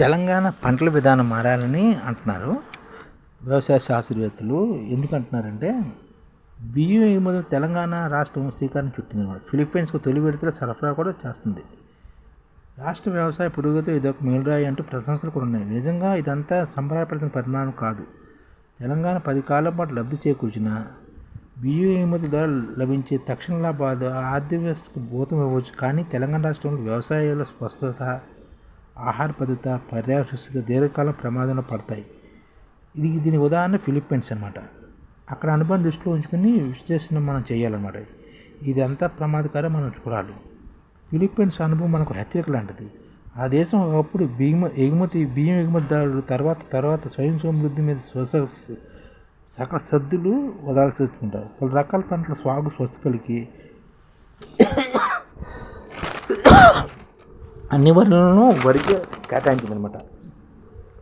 తెలంగాణ పంటల విధానం మారాలని అంటున్నారు. వ్యవసాయ శాస్త్రవేత్తలు ఎందుకు అంటున్నారంటే బియ్యం ఎగుమతులు తెలంగాణ రాష్ట్రం శ్రీకారం చుట్టింది అనమాట. ఫిలిప్పీన్స్కు తొలి విడతల సరఫరా కూడా చేస్తుంది. రాష్ట్ర వ్యవసాయ పురోగతి ఇదొక మేలురాయి అంటూ ప్రశంసలు కూడా ఉన్నాయి. నిజంగా ఇదంతా సంబరపడిన పరిమాణం కాదు. తెలంగాణ పది కాలం పాటు లబ్ధి చేకూర్చిన బియ్యం ఎగుమతి ద్వారా లభించే తక్షణ లాభాలు ఆర్థిక వ్యవస్థకు భూతం ఇవ్వచ్చు కానీ తెలంగాణ రాష్ట్రంలో వ్యవసాయంలో స్వస్థత ఆహార భద్రత పర్యావరణ దీర్ఘకాలం ప్రమాదంలో పడతాయి. ఇది దీని ఉదాహరణ ఫిలిప్పీన్స్ అనమాట అక్కడ అనుభవం దృష్టిలో ఉంచుకొని విశ్లేషణ మనం చేయాలన్నమాట. ఇది అంతా ప్రమాదకరం మనం చూడాలి. ఫిలిప్పీన్స్ అనుభవం మనకు హెచ్చరిక లాంటిది. ఆ దేశం ఒకప్పుడు బియ్యం ఎగుమతి బియ్యం ఎగుమతిదారులు తర్వాత తర్వాత స్వయం సమృద్ధి మీద స్వస సకల సద్దులు వదాల్సి వచ్చుకుంటారు పలు రకాల పంటల సాగు స్వస్థపలికి అన్ని వనరులను వరికి కేటాయించిందనమాట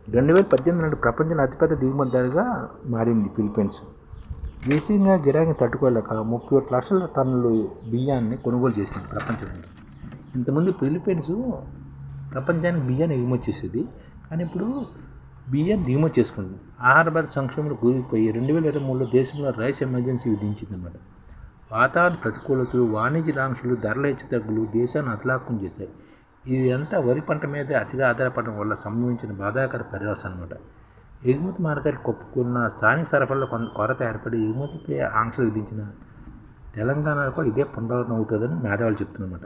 రెండు వేల పద్దెనిమిది నాటి ప్రపంచంలో అతిపెద్ద దిగుమతిదారుగా మారింది ఫిలిప్పీన్స్. దేశీయంగా గిరాకీ తట్టుకోలేక ముప్పై ఒకటి లక్షల టన్నులు బియ్యాన్ని కొనుగోలు చేసింది ప్రపంచంలో. ఇంతకుముందు ఫిలిప్పీన్స్ ప్రపంచానికి బియ్యాన్ని ఎగుమతి చేసేది. కానీ ఇప్పుడు బియ్యాన్ని దిగుమతి చేసుకుంది. ఆహార భద్రత సంక్షేమంలో కూలిపోయి రెండు వేల ఇరవై మూడులో దేశంలో రైస్ ఎమర్జెన్సీ విధించిందన్నమాట. వాతావరణ ప్రతికూలతలు వాణిజ్య ఆంక్షలు ధరల హెచ్చుతగ్గులు దేశాన్ని అతలాకం చేశాయి. ఇది అంతా వరి పంట మీద అతిగా ఆధారపడడం వల్ల సంభవించిన బాధాకర పర్యవసం అనమాట ఎగుమతి మార్కెట్ కొప్పుకున్న స్థానిక సరఫరాలో కొంత కొరత ఏర్పడి ఎగుమతిపై ఆంక్షలు విధించిన తెలంగాణలో కూడా ఇదే పునరావృతం అవుతుందని మేధావులు చెప్తున్నమాట.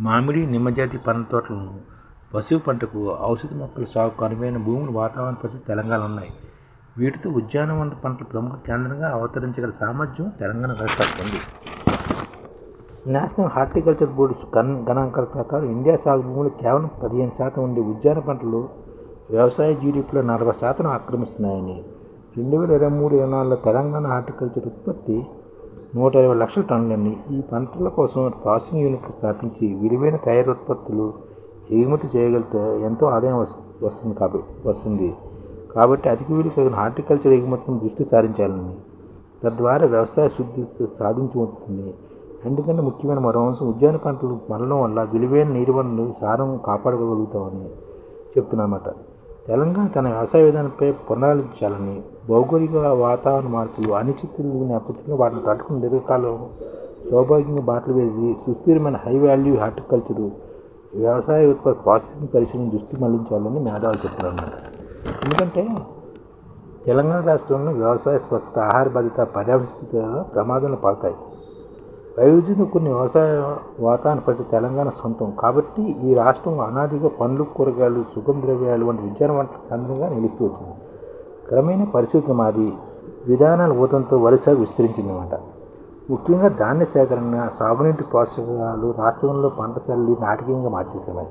మామిడి నిమ్మజాతి పండ్ల తోటలను పశువు పంటకు ఔషధ మొక్కల సాగుకు అనువైన భూములు వాతావరణ పరిస్థితి తెలంగాణ ఉన్నాయి. వీటితో ఉద్యానవన పంటల ప్రముఖ కేంద్రంగా అవతరించగల సామర్థ్యం తెలంగాణ రాష్ట్రానికి ఉంది. నేషనల్ హార్టికల్చర్ బోర్డు గణ గణాంకాల ప్రకారం ఇండియా సాగు భూములు కేవలం పదిహేను శాతం ఉండే ఉద్యాన పంటలు వ్యవసాయ జీడిపిలో నలభై శాతం ఆక్రమిస్తున్నాయని రెండు వేల ఇరవై మూడు ఇరవై నాలుగులో తెలంగాణ హార్టికల్చర్ ఉత్పత్తి నూట ఇరవై లక్షల టన్నులని ఈ పంటల కోసం ప్రాసెసింగ్ యూనిట్లు స్థాపించి విలువైన తయారు ఉత్పత్తులు ఎగుమతి చేయగలిగితే ఎంతో ఆదాయం వస్తుంది కాబట్టి వస్తుంది. కాబట్టి అధిక విలువ కలిగిన హార్టికల్చర్ ఎగుమతిని దృష్టి సారించాలని తద్వారా వ్యవసాయ శుద్ధి సాధించబడుతుంది. ఎందుకంటే ముఖ్యమైన మరో అంశం ఉద్యాన పంటలు మరణం వల్ల విలువైన నీరు వనరులు సారం కాపాడుకోగలుగుతామని చెప్తున్నమాట తెలంగాణ తన వ్యవసాయ విధానంపై పునరాలించాలని భౌగోళిక వాతావరణ మార్పులు అనిశ్చితులు నేపథ్యంలో వాటిని తట్టుకుని దీర్ఘకాలం సౌభాగ్యంగా బాటలు వేసి సుస్థిరమైన హై వాల్యూ హార్టికల్చరు వ్యవసాయ ఉత్పత్తి ప్రాసెసింగ్ పరిశ్రమ దృష్టి మళ్ళించాలని మేధావులు చెప్తున్నారు ఎందుకంటే తెలంగాణ రాష్ట్రంలో వ్యవసాయ స్వస్థత ఆహార భద్రత పర్యావరణ ప్రమాదంలో పడతాయి. వైవిధ్యం కొన్ని వ్యవసాయ వాతావరణ పరిస్థితి తెలంగాణ సొంతం. కాబట్టి ఈ రాష్ట్రం అనాదిగా పండ్లు కూరగాయలు సుగంధ ద్రవ్యాలు వంటి విజ్ఞాన వంటల కేంద్రంగా నిలుస్తూ వచ్చింది. క్రమేణా పరిస్థితులు మారి విధానాల ఊతంతో వరి విస్తరించింది విస్తరించిందన్నమాట ముఖ్యంగా ధాన్య సేకరణ సాగునీటి పోషకాలు రాష్ట్రంలో పంట శైలి నాటకీయంగా మార్చేస్తున్నాయి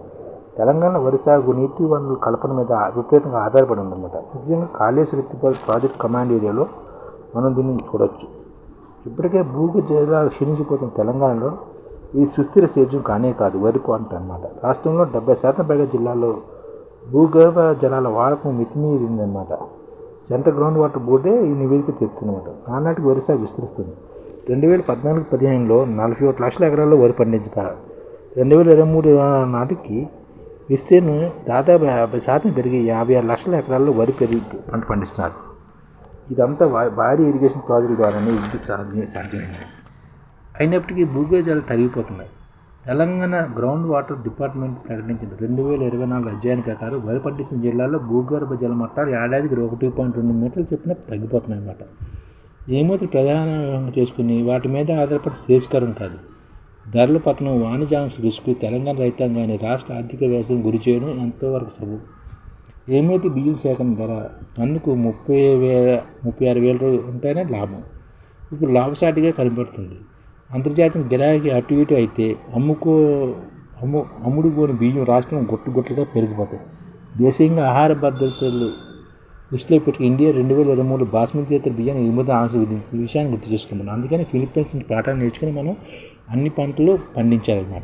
తెలంగాణ వరి సాగు నీటి వనరుల కల్పన మీద విపరీతంగా ఆధారపడి ఉందన్నమాట. ముఖ్యంగా కాళేశ్వర ఎత్తిపోతల ప్రాజెక్ట్ కమాండ్ ఏరియాలో మనం దీన్ని చూడొచ్చు. ఇప్పటికే భూగ జలాలు క్షీణించిపోతున్న తెలంగాణలో ఇది సుస్థిర సేద్యం కానే కాదు వరి పంట అనమాట రాష్ట్రంలో డెబ్బై శాతం పైగా జిల్లాల్లో భూగర్భ జలాల వాడకం మితిమీరిందనమాట సెంట్రల్ గ్రౌండ్ వాటర్ బోర్డే ఈ నివేదిక చెప్తున్నమాట. నానాటికి వరి సాగు విస్తరిస్తుంది. రెండు వేల పద్నాలుగు పదిహేనులో నలభై ఒకటి లక్షల ఎకరాల్లో వరి పండించుతా. రెండు వేల ఇరవై మూడు నాటికి విస్తీర్ణం దాదాపు యాభై శాతం పెరిగి యాభై ఆరు లక్షల ఎకరాల్లో వరి పెరిగి పంట పండిస్తున్నారు. ఇదంతా భారీ ఇరిగేషన్ ప్రాజెక్టు ద్వారానే ఇది సాధ్యం సాధ్యమైంది. అయినప్పటికీ భూగర్భాలు తరిగిపోతున్నాయి. తెలంగాణ గ్రౌండ్ వాటర్ డిపార్ట్మెంట్ ప్రకటించిన రెండు వేల ఇరవై నాలుగు అధ్యాయం ప్రకారం వరి జిల్లాలో భూగర్భ జల మట్టాలు ఏడాదికి ఒకటి పాయింట్ రెండు మీటర్లు చెప్పిన తగ్గిపోతున్నాయి అన్నమాట. ఏమవుతుంది? ప్రధానంగా చేసుకుని వాటి మీద ఆధారపడి శేషకరం కాదు. ధరల పతనం వాణిజ్యాంశ రిస్క్ తెలంగాణ రైతాంగాన్ని రాష్ట్ర ఆర్థిక వ్యవస్థను గురి చేయడం ఎంతవరకు సబు ఏమైతే బియ్యం సేకరణ ధర? టన్నుకు ముప్పై వేల ముప్పై ఆరు వేల ఉంటేనే లాభం. ఇప్పుడు లాభసాటిగా కనబడుతుంది. అంతర్జాతీయ గిరాకీ అటు ఇటు అయితే అమ్ముకో అమ్ము అమ్ముడు పోని బియ్యం రాష్ట్రం గుట్టు గుట్లుగా పెరిగిపోతాయి. దేశీయంగా ఆహార భద్రతలు దృష్టిలో పెట్టి ఇండియా రెండు వేల ఇరవై మూడు బాస్మతి ఇతర బియ్యాన్ని ఎనిమిది ఆంక్షలు విధించిన విషయాన్ని గుర్తు చేసుకున్నాం అందుకని ఫిలిప్పీన్స్ నుంచి పాఠాలు నేర్చుకుని మనం అన్ని పంటలు పండించాలన్నమాట.